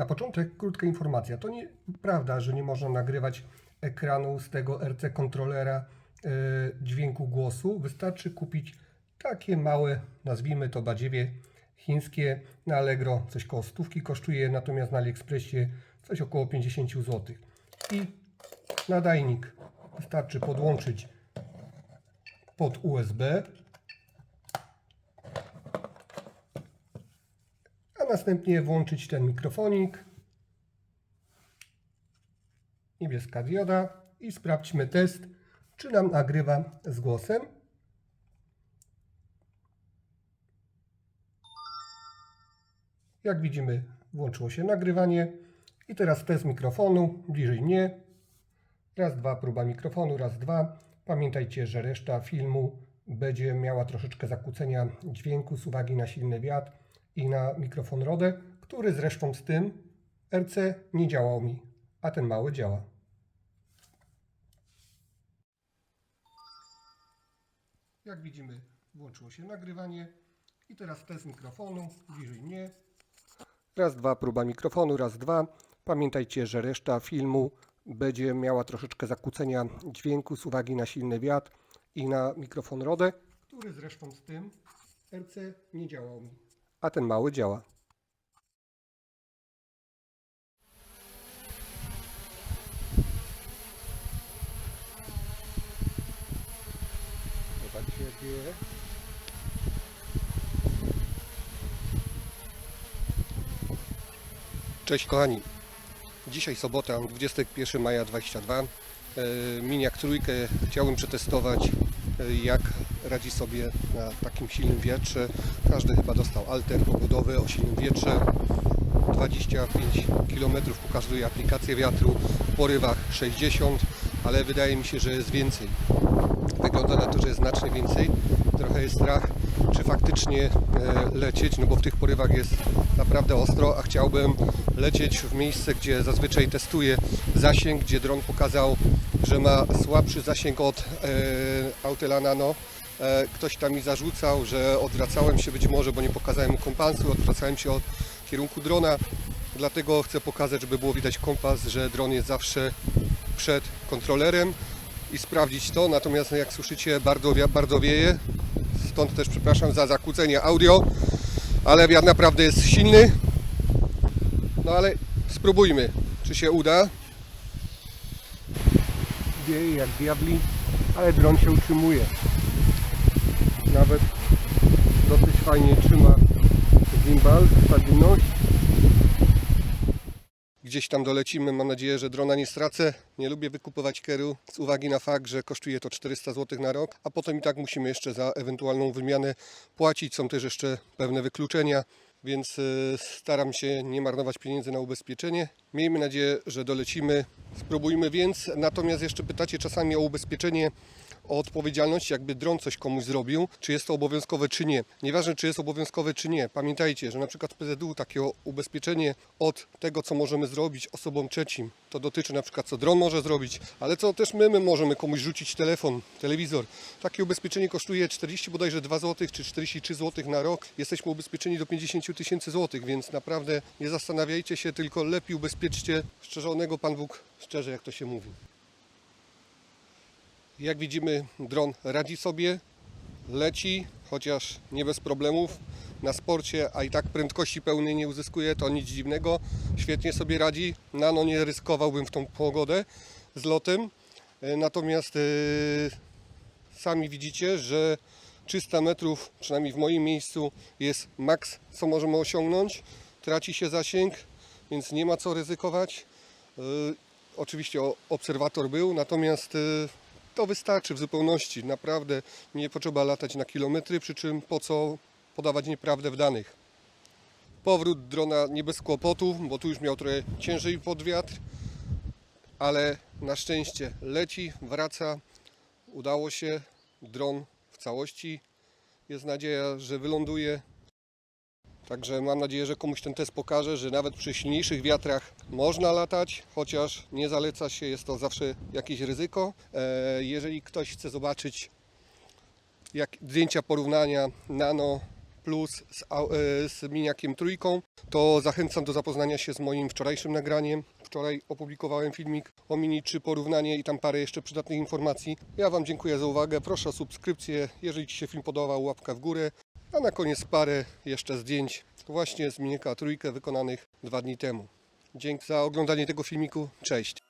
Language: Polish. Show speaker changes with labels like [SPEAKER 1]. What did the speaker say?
[SPEAKER 1] Na początek krótka informacja. To nie prawda, że nie można nagrywać ekranu z tego RC kontrolera e, dźwięku głosu. Wystarczy kupić takie małe, nazwijmy to badziewie chińskie na Allegro. Coś koło stówki kosztuje, natomiast na AliExpressie coś około 50 zł. I nadajnik wystarczy podłączyć pod USB. Następnie włączyć ten mikrofonik. Niebieska dioda i sprawdźmy test, czy nam nagrywa z głosem. Jak widzimy, włączyło się nagrywanie. I teraz test mikrofonu, bliżej mnie. Raz, dwa, próba mikrofonu, raz, dwa. Pamiętajcie, że reszta filmu będzie miała troszeczkę zakłócenia dźwięku z uwagi na silny wiatr i na mikrofon Rode, który zresztą z tym RC nie działał mi, a ten mały działa. Jak widzimy, włączyło się nagrywanie i teraz test mikrofonu, bliżej mnie. Raz, dwa, próba mikrofonu, raz, dwa. Pamiętajcie, że reszta filmu będzie miała troszeczkę zakłócenia dźwięku z uwagi na silny wiatr i na mikrofon Rode, który zresztą z tym RC nie działał mi, a ten mały działa. Zobaczcie jak. Cześć kochani. Dzisiaj sobota, 21 maja 22. E, Miniak trójkę chciałbym przetestować e, jak radzi sobie na takim silnym wietrze. Każdy chyba dostał alter pogodowy o silnym wietrze. 25 km pokazuje aplikację wiatru, w porywach 60, ale wydaje mi się, że jest więcej. Wygląda na to, że jest znacznie więcej. Trochę jest strach, czy faktycznie e, lecieć, no bo w tych porywach jest naprawdę ostro, a chciałbym lecieć w miejsce, gdzie zazwyczaj testuję zasięg, gdzie dron pokazał, że ma słabszy zasięg od e, Autela Nano. E, ktoś tam mi zarzucał, że odwracałem się być może, bo nie pokazałem kompasu, odwracałem się od kierunku drona. Dlatego chcę pokazać, żeby było widać kompas, że dron jest zawsze przed kontrolerem i sprawdzić to. Natomiast jak słyszycie, bardzo, bardzo wieje. Stąd też przepraszam za zakłócenie audio, ale wiatr naprawdę jest silny. No ale spróbujmy, czy się uda. Wieje jak diabli, ale dron się utrzymuje. Nawet dosyć fajnie trzyma gimbal, stabilność. Gdzieś tam dolecimy, mam nadzieję, że drona nie stracę. Nie lubię wykupować keru z uwagi na fakt, że kosztuje to 400 zł na rok, a potem i tak musimy jeszcze za ewentualną wymianę płacić. Są też jeszcze pewne wykluczenia, więc y, staram się nie marnować pieniędzy na ubezpieczenie. Miejmy nadzieję, że dolecimy. Spróbujmy więc. Natomiast jeszcze pytacie czasami o ubezpieczenie o odpowiedzialność, jakby dron coś komuś zrobił, czy jest to obowiązkowe, czy nie. Nieważne, czy jest obowiązkowe, czy nie. Pamiętajcie, że na przykład w PZU takie ubezpieczenie od tego, co możemy zrobić osobom trzecim, to dotyczy na przykład, co dron może zrobić, ale co też my, my możemy komuś rzucić telefon, telewizor. Takie ubezpieczenie kosztuje 40 bodajże 2 zł, czy 43 zł na rok. Jesteśmy ubezpieczeni do 50 tysięcy złotych, więc naprawdę nie zastanawiajcie się, tylko lepiej ubezpieczcie szczerzonego Pan Bóg, szczerze jak to się mówi. Jak widzimy, dron radzi sobie, leci, chociaż nie bez problemów. Na sporcie, a i tak prędkości pełnej nie uzyskuje, to nic dziwnego. Świetnie sobie radzi. Nano nie ryskowałbym w tą pogodę z lotem. E, Natomiast e, sami widzicie, że 300 metrów, przynajmniej w moim miejscu, jest maks, co możemy osiągnąć. Traci się zasięg, więc nie ma co ryzykować. E, Oczywiście obserwator był, natomiast e, to wystarczy w zupełności. Naprawdę nie potrzeba latać na kilometry, przy czym po co podawać nieprawdę w danych. Powrót drona nie bez kłopotów, bo tu już miał trochę ciężej pod wiatr, ale na szczęście leci, wraca. Udało się. Dron w całości. Jest nadzieja, że wyląduje. Także mam nadzieję, że komuś ten test pokaże, że nawet przy silniejszych wiatrach można latać, chociaż nie zaleca się, jest to zawsze jakieś ryzyko. E, Jeżeli ktoś chce zobaczyć jak zdjęcia porównania nano Plus z, e, z miniakiem trójką, to zachęcam do zapoznania się z moim wczorajszym nagraniem. Wczoraj opublikowałem filmik o Mini 3 porównanie i tam parę jeszcze przydatnych informacji. Ja Wam dziękuję za uwagę, proszę o subskrypcję, jeżeli Ci się film podobał, łapka w górę. A na koniec parę jeszcze zdjęć właśnie z miniaka trójkę wykonanych dwa dni temu. Dzięki za oglądanie tego filmiku, cześć!